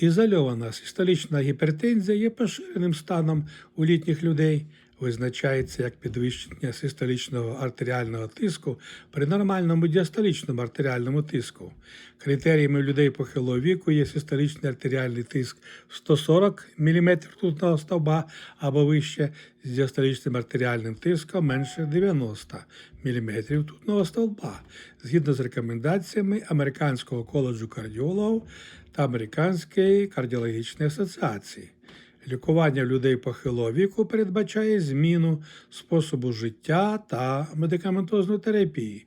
Ізольована. Систолічна гіпертензія є поширеним станом у літніх людей, визначається як підвищення систолічного артеріального тиску при нормальному діастолічному артеріальному тиску. Критеріями людей похилого віку є систолічний артеріальний тиск 140 мм ртутного стовба або вище з діастолічним артеріальним тиском менше 90 мм ртутного стовба, згідно з рекомендаціями Американського коледжу кардіологів та Американської кардіологічної асоціації. Лікування людей похилого віку передбачає зміну способу життя та медикаментозну терапію.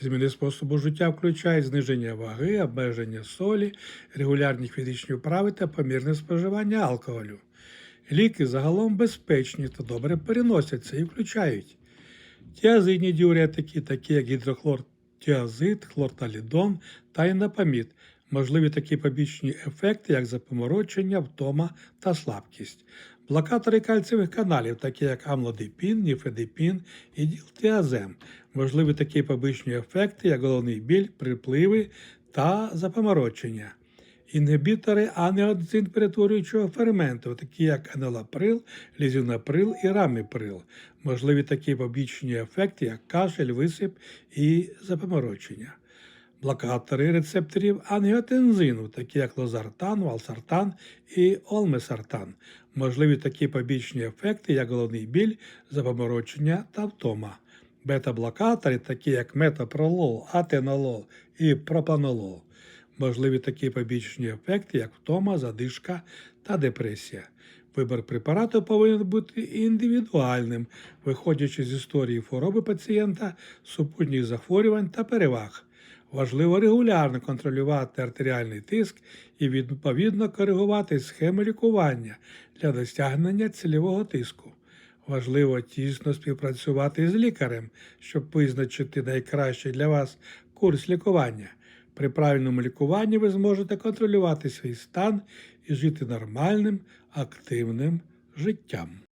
Зміни способу життя включають зниження ваги, обмеження солі, регулярні фізичні вправи та помірне споживання алкоголю. Ліки загалом безпечні та добре переносяться і включають тіазидні діуретики, такі як гідрохлортіазид, хлорталідон та інапамід, можливі такі побічні ефекти, як запоморочення, втома та слабкість. Блокатори кальцієвих каналів, такі як амлодипін, ніфедипін і ділтіазем, можливі такі побічні ефекти, як головний біль, припливи та запоморочення. Інгібітори анеоцин перетворюючого ферменту, такі як анелаприл, лізінаприл і раміприл, можливі такі побічні ефекти, як кашель, висип і запоморочення. Блокатори рецепторів ангіотензину, такі як лозартан, валсартан і олмесартан, можливі такі побічні ефекти, як головний біль, запоморочення та втома. Бета-блокатори, такі як метапролол, атенолол і пропанолол, можливі такі побічні ефекти, як втома, задишка та депресія. Вибір препарату повинен бути індивідуальним, виходячи з історії хвороби пацієнта, супутніх захворювань та переваг. Важливо регулярно контролювати артеріальний тиск і відповідно коригувати схеми лікування для досягнення цільового тиску. Важливо тісно співпрацювати з лікарем, щоб визначити найкращий для вас курс лікування. При правильному лікуванні ви зможете контролювати свій стан і жити нормальним, активним життям.